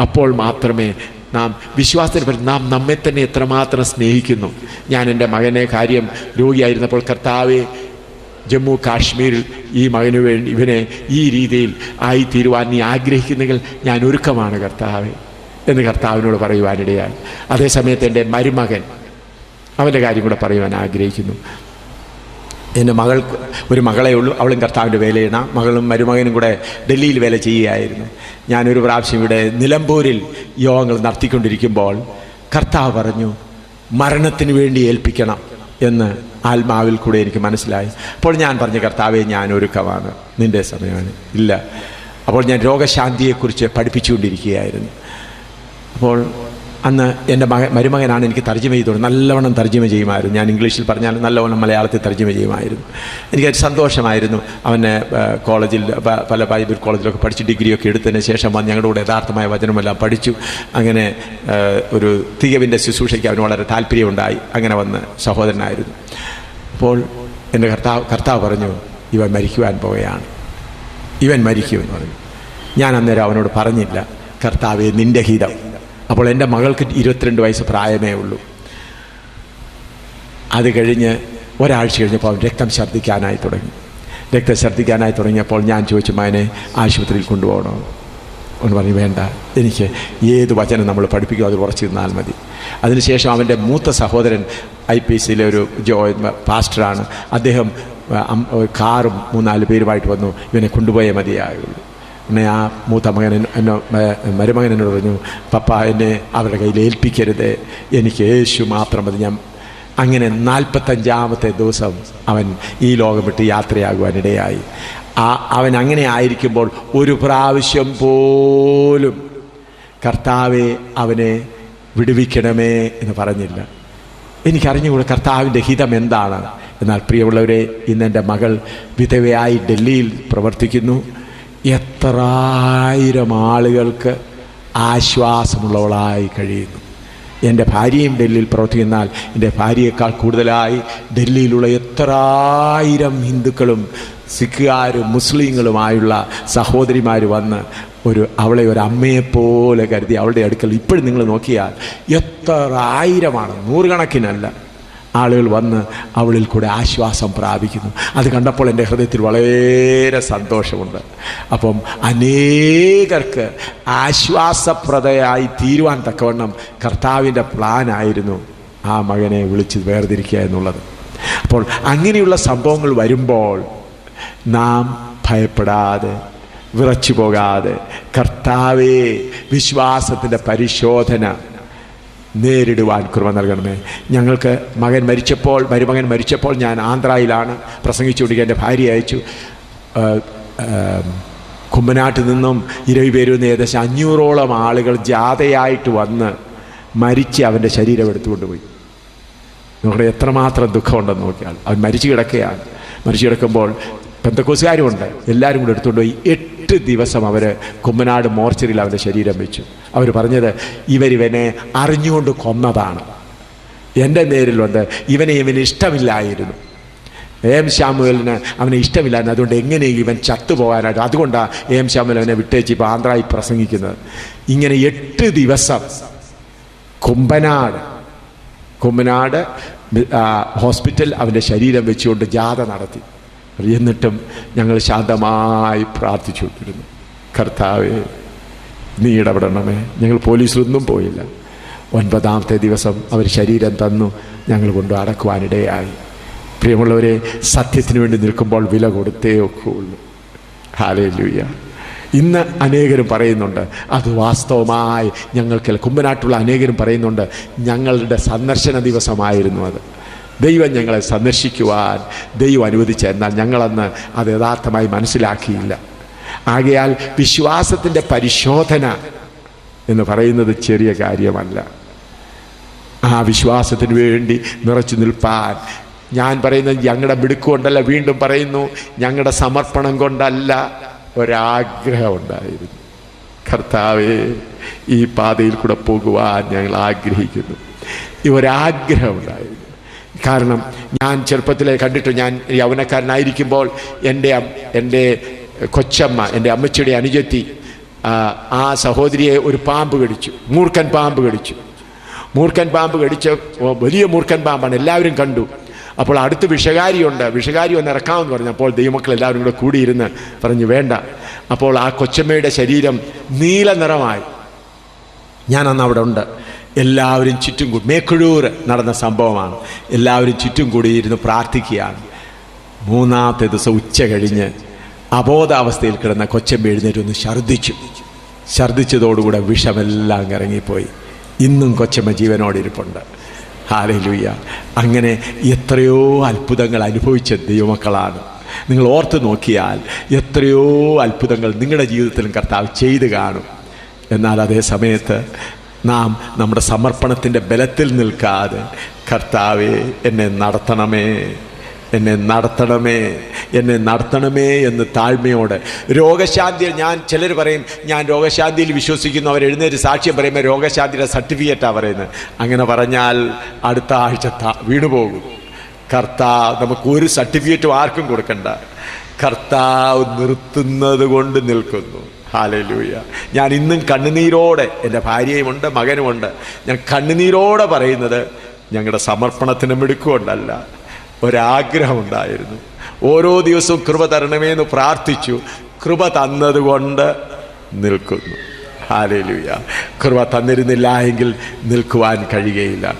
അപ്പോൾ മാത്രമേ നാം വിശ്വാസത്തിന് നാം നമ്മെ തന്നെ എത്രമാത്രം സ്നേഹിക്കുന്നു. ഞാൻ എന്റെ മകനെ കാര്യം രോഗിയായിരുന്നപ്പോൾ കർത്താവെ ജമ്മു കാശ്മീരിൽ ഈ മകന് വേണ്ടി ഇവനെ ഈ രീതിയിൽ ആയിത്തീരുവാൻ നീ ആഗ്രഹിക്കുന്നെങ്കിൽ ഞാൻ ഒരുക്കമാണ് കർത്താവെ എന്ന് കർത്താവിനോട് പറയുവാനിടയാണ് അതേസമയത്ത് എന്റെ മരുമകൻ അവന്റെ കാര്യം കൂടെ പറയുവാൻ ആഗ്രഹിക്കുന്നു. എന്റെ മകൾ ഒരു മകളെ ഉള്ളൂ. അവളും കർത്താവിന്റെ വേലയിടണം മകളും മരുമകനും കൂടെ ഡൽഹിയിൽ വേല ചെയ്യുകയായിരുന്നു. ഞാനൊരു പ്രാവശ്യം ഇവിടെ നിലമ്പൂരിൽ യോഗങ്ങൾ നടത്തിക്കൊണ്ടിരിക്കുമ്പോൾ കർത്താവ് പറഞ്ഞു മരണത്തിന് വേണ്ടി ഏൽപ്പിക്കണം എന്ന് ആത്മാവിൽ കൂടെ എനിക്ക് മനസ്സിലായി. അപ്പോൾ ഞാൻ പറഞ്ഞു കർത്താവെ ഞാൻ ഒരുക്കമാണ്. നിന്റെ സമയമാണ്. ഇല്ല. അപ്പോൾ ഞാൻ രോഗശാന്തിയെക്കുറിച്ച് പഠിപ്പിച്ചുകൊണ്ടിരിക്കുകയായിരുന്നു. അപ്പോൾ അന്ന് എന്റെ മകൻ മരുമകനാണ് എനിക്ക് തർജമ ചെയ്തോളൂ നല്ലവണ്ണം തർജമ ചെയ്യുമായിരുന്നു. ഞാൻ ഇംഗ്ലീഷിൽ പറഞ്ഞാൽ നല്ലവണ്ണം മലയാളത്തിൽ തർജമ ചെയ്യുമായിരുന്നു. എനിക്ക് സന്തോഷമായിരുന്നു. അവനെ കോളേജിൽ പല ബൈബിൾ കോളേജിലൊക്കെ പഠിച്ച് ഡിഗ്രിയൊക്കെ എടുത്തതിന് ശേഷം വന്ന് ഞങ്ങളുടെ കൂടെ യഥാർത്ഥമായ വചനമെല്ലാം പഠിച്ചു. അങ്ങനെ ഒരു തികവിന്റെ ശുശ്രൂഷയ്ക്ക് അവന് വളരെ താല്പര്യമുണ്ടായി. അങ്ങനെ വന്ന് സഹോദരനായിരുന്നു. അപ്പോൾ എന്റെ കർത്താവ് കർത്താവ് പറഞ്ഞു ഇവൻ മരിക്കുവാൻ പോവുകയാണ്. ഇവൻ മരിക്കുമെന്ന് പറഞ്ഞു. ഞാൻ അന്നേരം അവനോട് പറഞ്ഞില്ല കർത്താവെ നിന്റെ ഹിതം അപ്പോൾ എന്റെ മകൾക്ക് ഇരുപത്തിരണ്ട് വയസ്സ് പ്രായമേ ഉള്ളൂ. അത് കഴിഞ്ഞ് ഒരാഴ്ച കഴിഞ്ഞപ്പോൾ അവൻ രക്തം ഛർദ്ദിക്കാനായി തുടങ്ങി. രക്തം ഛർദ്ദിക്കാനായി തുടങ്ങിയപ്പോൾ ഞാൻ ചോദിച്ചു മകനെ ആശുപത്രിയിൽ കൊണ്ടുപോകണോ? എന്ന് പറഞ്ഞു വേണ്ട. എനിക്ക് ഏത് വചനം നമ്മൾ പഠിപ്പിക്കുമോ അത് കുറച്ച് നിന്നാൽ മതി. അതിനുശേഷം അവന്റെ മൂത്ത സഹോദരൻ ഐ പി സിയിലെ ഒരു ജോ പാസ്റ്ററാണ്. അദ്ദേഹം കാറും മൂന്നാൽ പേരുമായിട്ട് വന്നു. ഇവനെ കൊണ്ടുപോയേ മതിയാകുള്ളൂ പിന്നെ ആ മൂത്ത മകൻ എന്നെ- മരുമകൻ എന്നോട് പറഞ്ഞു പപ്പ എന്നെ അവരുടെ കയ്യിൽ ഏൽപ്പിക്കരുത്. എനിക്ക് യേശു മാത്രം മതി. ഞാൻ അങ്ങനെ നാൽപ്പത്തഞ്ചാമത്തെ ദിവസം അവൻ ഈ ലോകം വിട്ട് യാത്രയാകുവാനിടയായി. ആ അവൻ അങ്ങനെ ആയിരിക്കുമ്പോൾ ഒരു പ്രാവശ്യം പോലും കർത്താവെ അവനെ വിടുവിക്കണമേ എന്ന് പറഞ്ഞില്ല. എനിക്കറിഞ്ഞുകൂടെ കർത്താവിന്റെ ഹിതം എന്താണ്? എന്നാൽ പ്രിയമുള്ളവരെ ഇന്ന് എന്റെ മകൾ വിധവയായി ഡൽഹിയിൽ പ്രവർത്തിക്കുന്നു. എത്ര ആയിരം ആളുകൾക്ക് ആശ്വാസമുള്ളവളായി കഴിയുന്നു. എന്റെ ഭാര്യയും ഡൽഹിയിൽ പ്രവർത്തിക്കുന്നാൽ എന്റെ ഭാര്യയേക്കാൾ കൂടുതലായി ഡൽഹിയിലുള്ള എത്ര ആയിരം ഹിന്ദുക്കളും സിഖുകാരും മുസ്ലിങ്ങളുമായുള്ള സഹോദരിമാർ വന്ന് ഒരു അവളെ ഒരു അമ്മയെപ്പോലെ കരുതി അവളുടെ അടുക്കൽ ഇപ്പോഴും നിങ്ങൾ നോക്കിയാൽ എത്ര ആയിരമാണ് നൂറുകണക്കിനല്ല. ആളുകൾ വന്ന് അവളിൽ കൂടെ ആശ്വാസം പ്രാപിക്കുന്നു. അത് കണ്ടപ്പോൾ എന്റെ ഹൃദയത്തിൽ വളരെ സന്തോഷമുണ്ട്. അപ്പം അനേകർക്ക് ആശ്വാസപ്രദയായി തീരുവാൻ തക്കവണ്ണം കർത്താവിന്റെ പ്ലാനായിരുന്നു ആ മകനെ വിളിച്ച് വേർതിരിക്കുക എന്നുള്ളത്. അപ്പോൾ അങ്ങനെയുള്ള സംഭവങ്ങൾ വരുമ്പോൾ നാം ഭയപ്പെടാതെ വിറച്ചു പോകാതെ കർത്താവേ വിശ്വാസത്തിന്റെ പരിശോധന നേരിടുവാൻ കൃപ നൽകണമേ. ഞങ്ങൾക്ക് മകൻ മരിച്ചപ്പോൾ മരുമകൻ മരിച്ചപ്പോൾ ഞാൻ ആന്ധ്രയിലാണ് പ്രസംഗിച്ചുകൊണ്ടിരിക്കുക എന്റെ ഭാര്യ അയച്ചു. കുമ്പനാട്ടിൽ നിന്നും ഇരവി പേരിൽ നിന്ന് ഏകദേശം അഞ്ഞൂറോളം ആളുകൾ ജാഥയായിട്ട് വന്ന് മരിച്ച് അവന്റെ ശരീരം എടുത്തുകൊണ്ട് പോയി. നോക്കണേ എത്രമാത്രം ദുഃഖമുണ്ടെന്ന് നോക്കിയാൽ. അവൻ മരിച്ചു കിടക്കുകയാണ്. മരിച്ചു കിടക്കുമ്പോൾ പെന്തക്കോസുകാരുമുണ്ട് എല്ലാവരും കൂടെ എടുത്തുകൊണ്ട് പോയി. എട്ട് ദിവസം അവർ കുമ്മനാട് മോർച്ചറിയിൽ അവന്റെ ശരീരം വെച്ചു. അവർ പറഞ്ഞത് ഇവരിവനെ അറിഞ്ഞുകൊണ്ട് കൊന്നതാണ്. എന്റെ നേരിലുണ്ട്. ഇവനെ ഇവന് ഇഷ്ടമില്ലായിരുന്നു. എം ശ്യാമുവലിന് അവനെ ഇഷ്ടമില്ലായിരുന്നു. അതുകൊണ്ട് എങ്ങനെ ഇവൻ ചത്തുപോകാനായിട്ട് അതുകൊണ്ടാണ് എം ശ്യാമുവൽ അവനെ വിട്ടേച്ച് ഇപ്പോൾ ആന്ധ്രായി പ്രസംഗിക്കുന്നത്. ഇങ്ങനെ എട്ട് ദിവസം കുമ്പനാട് കുമ്പനാട് ഹോസ്പിറ്റൽ അവന്റെ ശരീരം വെച്ചുകൊണ്ട് ജാഥ നടത്തി. എന്നിട്ടും ഞങ്ങൾ ശാന്തമായി പ്രാർത്ഥിച്ചുകൊണ്ടിരുന്നു കർത്താവേ നീ ഇടപെടണമേ. ഞങ്ങൾ പോലീസിലൊന്നും പോയില്ല. ഒൻപതാമത്തെ ദിവസം അവർ ശരീരം തന്നു ഞങ്ങൾ കൊണ്ട് അടക്കുവാനിടയായി. പ്രിയമുള്ളവരെ സത്യത്തിന് വേണ്ടി നിൽക്കുമ്പോൾ വില കൊടുത്തേ ഒക്കുള്ളൂ ഹാലേ ഇന്ന് അനേകരും പറയുന്നുണ്ട് അത് വാസ്തവമായി ഞങ്ങൾക്ക് കുമ്പനാട്ടുള്ള അനേകരും പറയുന്നുണ്ട് ഞങ്ങളുടെ സന്ദർശന ദിവസമായിരുന്നു അത്. ദൈവം ഞങ്ങളെ സന്ദർശിക്കുവാൻ ദൈവം അനുവദിച്ച എന്നാൽ ഞങ്ങളന്ന് അത് യഥാർത്ഥമായി മനസ്സിലാക്കിയില്ല. ആകയാൽ വിശ്വാസത്തിന്റെ പരിശോധന എന്ന് പറയുന്നത് ചെറിയ കാര്യമല്ല. ആ വിശ്വാസത്തിന് വേണ്ടി നിറച്ചു നിൽപ്പാൻ. ഞാൻ പറയുന്നത് ഞങ്ങളുടെ മിടുക്കുകൊണ്ടല്ല വീണ്ടും പറയുന്നു ഞങ്ങളുടെ സമർപ്പണം കൊണ്ടല്ല. ഒരാഗ്രഹം ഉണ്ടായിരുന്നു. കർത്താവേ ഈ പാതയിൽ കൂടെ പോകുവാൻ ഞങ്ങൾ ആഗ്രഹിക്കുന്നു. ഈ ഒരാഗ്രഹം ഉണ്ടായിരുന്നു. കാരണം ഞാൻ ചെറുപ്പത്തിലെ കണ്ടിട്ട് ഞാൻ യൗവനക്കാരനായിരിക്കുമ്പോൾ എന്റെ എന്റെ കൊച്ചമ്മ എന്റെ അമ്മച്ചിയുടെ അനുജത്തി ആ സഹോദരിയെ ഒരു പാമ്പ് കടിച്ചു. മൂർഖൻ പാമ്പ് കടിച്ചു. മൂർഖൻ പാമ്പ് കടിച്ച വലിയ മൂർഖൻ പാമ്പാണ്. എല്ലാവരും കണ്ടു. അപ്പോൾ അടുത്ത് വിഷകാരിയുണ്ട്. വിഷകാരി ഒന്ന് ഇറക്കാമെന്ന് പറഞ്ഞു. അപ്പോൾ ദൈവമക്കൾ എല്ലാവരും കൂടെ കൂടിയിരുന്ന് പറഞ്ഞു വേണ്ട. അപ്പോൾ ആ കൊച്ചമ്മയുടെ ശരീരം നീല നിറമായി. ഞാൻ അന്ന് അവിടെ ഉണ്ട്. എല്ലാവരും ചുറ്റും കൂടി. മേക്കുഴൂർ നടന്ന സംഭവമാണ്. എല്ലാവരും ചുറ്റും കൂടി ഇരുന്ന് പ്രാർത്ഥിക്കുകയാണ്. മൂന്നാമത്തെ ദിവസം ഉച്ച കഴിഞ്ഞ് അബോധാവസ്ഥയിൽ കിടന്ന കൊച്ചം എഴുന്നേറ്റ് ഒന്ന് ഛർദ്ദിച്ചു. ഛർദ്ദിച്ചതോടുകൂടെ വിഷമെല്ലാം ഇറങ്ങിപ്പോയി ഇന്നും കൊച്ചമ്മ ജീവനോടെ ഇരിപ്പുണ്ട് ഹാലയിലൂയ അങ്ങനെ എത്രയോ അത്ഭുതങ്ങൾ അനുഭവിച്ച ദൈവമക്കളാണ്. നിങ്ങൾ ഓർത്ത് നോക്കിയാൽ എത്രയോ അത്ഭുതങ്ങൾ നിങ്ങളുടെ ജീവിതത്തിലും കർത്താവ് ചെയ്തു കാണും. എന്നാൽ അതേ സമയത്ത് നാം നമ്മുടെ സമർപ്പണത്തിന്റെ ബലത്തിൽ നിൽക്കാതെ കർത്താവെ എന്നെ നടത്തണമേ എന്നെ നടത്തണമേ എന്നെ നടത്തണമേ എന്ന് താഴ്മയോട് രോഗശാന്തി ഞാൻ ചിലർ പറയും ഞാൻ രോഗശാന്തിയിൽ വിശ്വസിക്കുന്നു. അവർ എഴുന്നേറ്റ് സാക്ഷ്യം പറയുമ്പോൾ രോഗശാന്തിയുടെ സർട്ടിഫിക്കറ്റാണ് പറയുന്നത്. അങ്ങനെ പറഞ്ഞാൽ അടുത്ത ആഴ്ച വീണുപോകും കർത്താവ് നമുക്ക് ഒരു സർട്ടിഫിക്കറ്റും ആർക്കും കൊടുക്കണ്ട. കർത്താവ് നിർത്തുന്നത് കൊണ്ട് നിൽക്കുന്നു. ഹാലലൂയ. ഞാൻ ഇന്നും കണ്ണുനീരോടെ എന്റെ ഭാര്യയുമുണ്ട് മകനുമുണ്ട്. ഞാൻ കണ്ണുനീരോടെ പറയുന്നത് ഞങ്ങളുടെ സമർപ്പണത്തിന് മിടുക്കുകൊണ്ടല്ല ഒരാഗ്രഹമുണ്ടായിരുന്നു. ഓരോ ദിവസവും കൃപ തരണമേ എന്ന് പ്രാർത്ഥിച്ചു. കൃപ തന്നതുകൊണ്ട് നിൽക്കുന്നു. ഹാലലൂയ. കൃപ തന്നിരുന്നില്ല എങ്കിൽ നിൽക്കുവാൻ കഴിയുകയില്ല.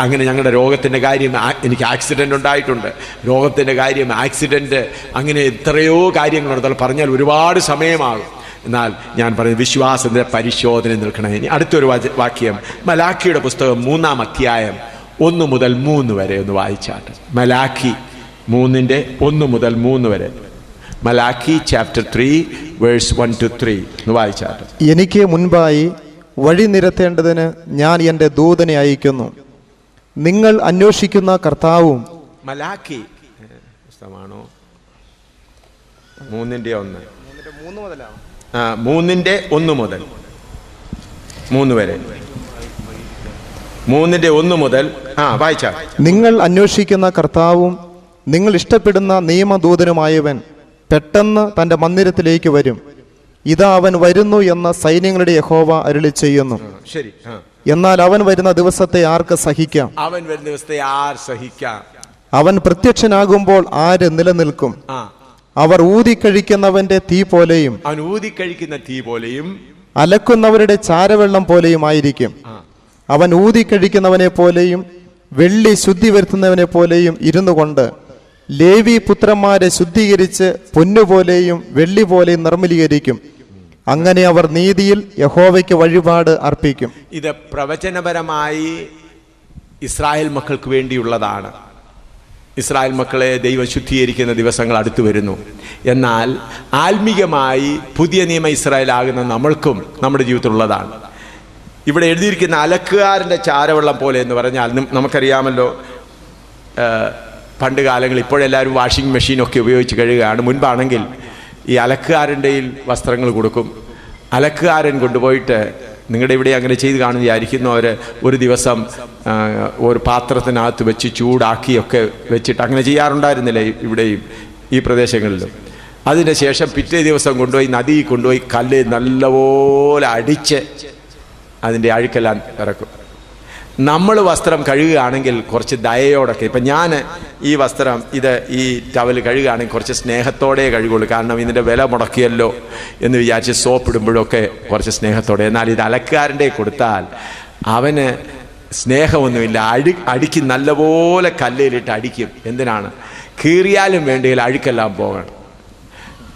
അങ്ങനെ ഞങ്ങളുടെ രോഗത്തിന്റെ കാര്യം എനിക്ക് ആക്സിഡന്റ് ഉണ്ടായിട്ടുണ്ട്. രോഗത്തിന്റെ കാര്യം ആക്സിഡന്റ് അങ്ങനെ എത്രയോ കാര്യങ്ങളുണ്ട് പറഞ്ഞാൽ ഒരുപാട് സമയമാകും. എന്നാൽ ഞാൻ പറയുന്നത് വിശ്വാസത്തിന്റെ പരിശോധന നിൽക്കണേ. ഇനി അടുത്തൊരു വാക്യം. മലാഖിയുടെ പുസ്തകം മൂന്നാം അധ്യായം ഒന്ന് മുതൽ മൂന്ന് വരെ ഒന്ന് വായിച്ചാട്ട്. മലാഖി മൂന്നിന്റെ ഒന്ന് മുതൽ മൂന്ന് വരെ. Malachi chapter three verse one two three എന്ന് വായിച്ചാട്ട്. എനിക്ക് മുൻപായി വഴി നിരത്തേണ്ടതിന് ഞാൻ എന്റെ ദൂതനെ അയക്കുന്നു. നിങ്ങൾ അന്വേഷിക്കുന്ന കർത്താവും മലാഖി പുസ്തകമാണോ? മൂന്നിന്റെ ഒന്ന്. ആ മൂന്നിന്റെ ഒന്ന് മുതൽ. മൂന്ന് വരെ മൂന്നിന്റെ ഒന്ന് മുതൽ ആ വായിച്ച. നിങ്ങൾ അന്വേഷിക്കുന്ന കർത്താവും നിങ്ങൾ ഇഷ്ടപ്പെടുന്ന നിയമദൂതനുമായവൻ പെട്ടെന്ന് തന്റെ മന്ദിരത്തിലേക്ക് വരും. ഇതാ അവൻ വരുന്നു എന്ന സൈന്യങ്ങളുടെ യഹോവ അരുളി ചെയ്യുന്നു. ശരി എന്നാൽ അവൻ വരുന്ന ദിവസത്തെ ആർക്ക് സഹിക്കാം? അവൻ വരുന്ന ദിവസത്തെ ആർ സഹിക്കാം? അവൻ പ്രത്യക്ഷനാകുമ്പോൾ ആര് നിലനിൽക്കും? അവർ ഊതിക്കഴിക്കുന്നവന്റെ തീ പോലെയും അവൻ ഊതിക്കഴിക്കുന്ന തീ പോലെയും അലക്കുന്നവരുടെ ചാരവെള്ളം പോലെയും ആയിരിക്കും. അവൻ ഊതിക്കഴിക്കുന്നവനെ പോലെയും വെള്ളി ശുദ്ധി വരുത്തുന്നവനെ പോലെയും ഇരുന്നു കൊണ്ട് ലേവി പുത്രന്മാരെ ശുദ്ധീകരിച്ച് പൊന്നുപോലെയും വെള്ളി പോലെയും നിർമ്മലീകരിക്കും. അങ്ങനെ അവർ നീതിയിൽ യഹോവയ്ക്ക് വഴിപാട് അർപ്പിക്കും. ഇത് പ്രവചനപരമായി ഇസ്രായേൽ മക്കൾക്ക് വേണ്ടിയുള്ളതാണ്. ഇസ്രായേൽ മക്കളെ ദൈവം ശുദ്ധീകരിക്കുന്ന ദിവസങ്ങൾ അടുത്തു വരുന്നു. എന്നാൽ ആത്മീകമായി പുതിയ നിയമ ഇസ്രായേൽ ആകുന്ന നമ്മൾക്കും നമ്മുടെ ജീവിതത്തിലുള്ളതാണ്. ഇവിടെ എഴുതിയിരിക്കുന്ന അലക്കുകാരന്റെ ചാരവെള്ളം പോലെ എന്ന് പറഞ്ഞാൽ നമുക്കറിയാമല്ലോ പണ്ട് കാലങ്ങളിൽ ഇപ്പോഴെല്ലാവരും വാഷിംഗ് മെഷീനൊക്കെ ഉപയോഗിച്ച് കഴുകുകയാണ്. മുൻപാണെങ്കിൽ ഈ അലക്കുകാരന്റെയിൽ വസ്ത്രങ്ങൾ കൊടുക്കും. അലക്കുകാരൻ കൊണ്ടുപോയിട്ട് നിങ്ങളുടെ ഇവിടെ അങ്ങനെ ചെയ്ത് കാണുന്ന വിചാരിക്കുന്നു അവർ ഒരു ദിവസം ഒരു പാത്രത്തിനകത്ത് വെച്ച് ചൂടാക്കിയൊക്കെ വെച്ചിട്ട് അങ്ങനെ ചെയ്യാറുണ്ടായിരുന്നില്ല ഇവിടെയും ഈ പ്രദേശങ്ങളിലും? അതിന് ശേഷം പിറ്റേ ദിവസം കൊണ്ടുപോയി നദിയിൽ കൊണ്ടുപോയി കല്ല് നല്ലപോലെ അടിച്ച് അതിന്റെ അഴുക്കെല്ലാം ഇറക്കും. നമ്മൾ വസ്ത്രം കഴുകുകയാണെങ്കിൽ കുറച്ച് ദയയോടൊക്കെ. ഇപ്പം ഞാൻ ഈ വസ്ത്രം ഇത് ഈ ടവൽ കഴുകുകയാണെങ്കിൽ കുറച്ച് സ്നേഹത്തോടെ കഴുകുള്ളൂ. കാരണം ഇതിന്റെ വില മുടക്കിയല്ലോ എന്ന് വിചാരിച്ച് സോപ്പ് ഇടുമ്പോഴൊക്കെ കുറച്ച് സ്നേഹത്തോടെ. എന്നാൽ ഇത് അലക്കാരന്റെ കൊടുത്താൽ അവന് സ്നേഹമൊന്നുമില്ല. അടി അടിക്ക് നല്ലപോലെ കല്ലിലിട്ട് അടിക്കും. എന്തിനാണ്? കീറിയാലും വേണ്ടിയിൽ അഴുക്കെല്ലാം പോകണം.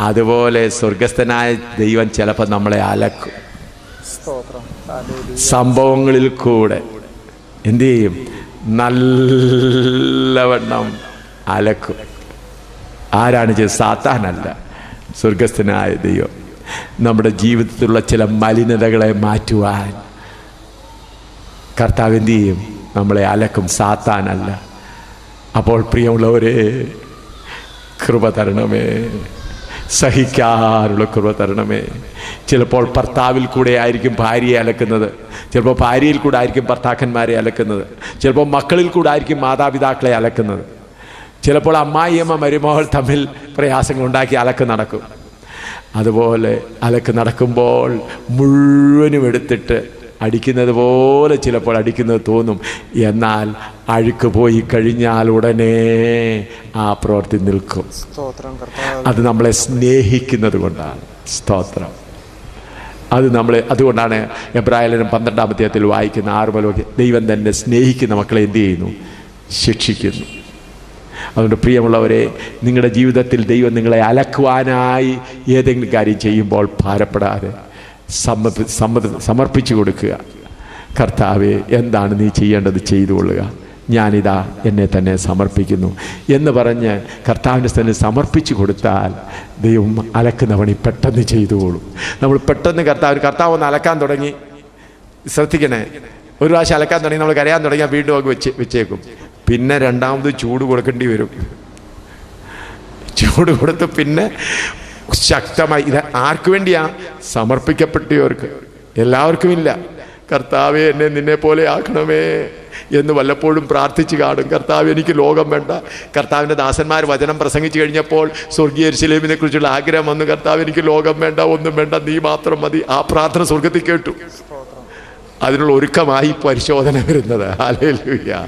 അതുപോലെ സ്വർഗസ്ഥനായ ദൈവം ചിലപ്പോൾ നമ്മളെ അലക്കും. സംഭവങ്ങളിൽ കൂടെ. എന്തു ചെയ്യും നല്ലവണ്ണം അലക്കും. ആരാണ് ചെയ്ത് സാത്താനല്ല സ്വർഗസ്ഥനായ ദൈവം. നമ്മുടെ ജീവിതത്തിലുള്ള ചില മലിനതകളെ മാറ്റുവാൻ കർത്താവ് എന്തു ചെയ്യും? നമ്മളെ അലക്കും. സാത്താനല്ല. അപ്പോൾ പ്രിയമുള്ളവരെ കൃപ തരണമേ. സഹിക്കാനുള്ള കൃപ തരണമേ. ചിലപ്പോൾ ഭർത്താവിൽ കൂടെ ആയിരിക്കും ഭാര്യയെ അലക്കുന്നത്. ചിലപ്പോൾ ഭാര്യയിൽ കൂടെ ആയിരിക്കും ഭർത്താക്കന്മാരെ അലക്കുന്നത്. ചിലപ്പോൾ മക്കളിൽ കൂടെ ആയിരിക്കും മാതാപിതാക്കളെ അലക്കുന്നത്. ചിലപ്പോൾ അമ്മായിയമ്മ മരുമകൾ തമ്മിൽ പ്രയാസങ്ങൾ ഉണ്ടാക്കി അലക്ക് നടക്കും. അതുപോലെ അലക്ക് നടക്കുമ്പോൾ മുഴുവനും എടുത്തിട്ട് അടിക്കുന്നത് പോലെ ചിലപ്പോൾ അടിക്കുന്നത് തോന്നും. എന്നാൽ അഴുക്ക് പോയി കഴിഞ്ഞാൽ ഉടനെ ആ പ്രവൃത്തി നിൽക്കും. അത് നമ്മളെ സ്നേഹിക്കുന്നത് കൊണ്ടാണ്. സ്തോത്രം. അത് നമ്മൾ അതുകൊണ്ടാണ് എബ്രാഹിലും പന്ത്രണ്ടാം അധ്യായത്തിൽ വായിക്കുന്ന ആറ് മുതലൊക്കെ ദൈവം തന്നെ സ്നേഹിക്കുന്ന മക്കളെ എന്ത് ചെയ്യുന്നു? ശിക്ഷിക്കുന്നു. അതുകൊണ്ട് പ്രിയമുള്ളവരെ നിങ്ങളുടെ ജീവിതത്തിൽ ദൈവം നിങ്ങളെ അലക്കുവാനായി ഏതെങ്കിലും കാര്യം ചെയ്യുമ്പോൾ ഭാരപ്പെടാതെ സമർപ്പിച്ചു കൊടുക്കുക. കർത്താവെ എന്താണ് നീ ചെയ്യേണ്ടത് ചെയ്തു കൊള്ളുക. ഞാനിതാ എന്നെ തന്നെ സമർപ്പിക്കുന്നു. എന്ന് പറഞ്ഞ് കർത്താവിന്റെ തന്നെ സമർപ്പിച്ചു കൊടുത്താൽ ദൈവം അലക്കുന്ന പണി പെട്ടെന്ന് ചെയ്തുകൊള്ളും നമ്മൾ പെട്ടെന്ന് കർത്താവ് കർത്താവ് ഒന്ന് അലക്കാൻ തുടങ്ങി. ശ്രദ്ധിക്കണേ. ഒരു പ്രാവശ്യം അലക്കാൻ തുടങ്ങി നമ്മൾ കരയാൻ തുടങ്ങിയാൽ വീണ്ടും ഒക്കെ വെച്ച് വെച്ചേക്കും. പിന്നെ രണ്ടാമത് ചൂട് കൊടുക്കേണ്ടി വരും. ചൂട് കൊടുത്ത് പിന്നെ ശക്തമായി. ഇത് ആർക്കു വേണ്ടിയാ? സമർപ്പിക്കപ്പെട്ടവർക്ക്. എല്ലാവർക്കും ഇല്ല. കർത്താവെ എന്നെ നിന്നെ പോലെ ആക്കണമേ എന്ന് വല്ലപ്പോഴും പ്രാർത്ഥിച്ചു കാണും. കർത്താവ് എനിക്ക് ലോകം വേണ്ട. കർത്താവിന്റെ ദാസന്മാർ വചനം പ്രസംഗിച്ചു കഴിഞ്ഞപ്പോൾ സ്വർഗീയ ശിലേമിനെ കുറിച്ചുള്ള ആഗ്രഹം വന്നു. കർത്താവ് എനിക്ക് ലോകം വേണ്ട ഒന്നും വേണ്ട. നീ മാത്രം മതി. ആ പ്രാർത്ഥന സ്വർഗത്തിൽ കേട്ടു. അതിനുള്ള ഒരുക്കമായി പരിശോധന വരുന്നത്. ഹാലേലൂയ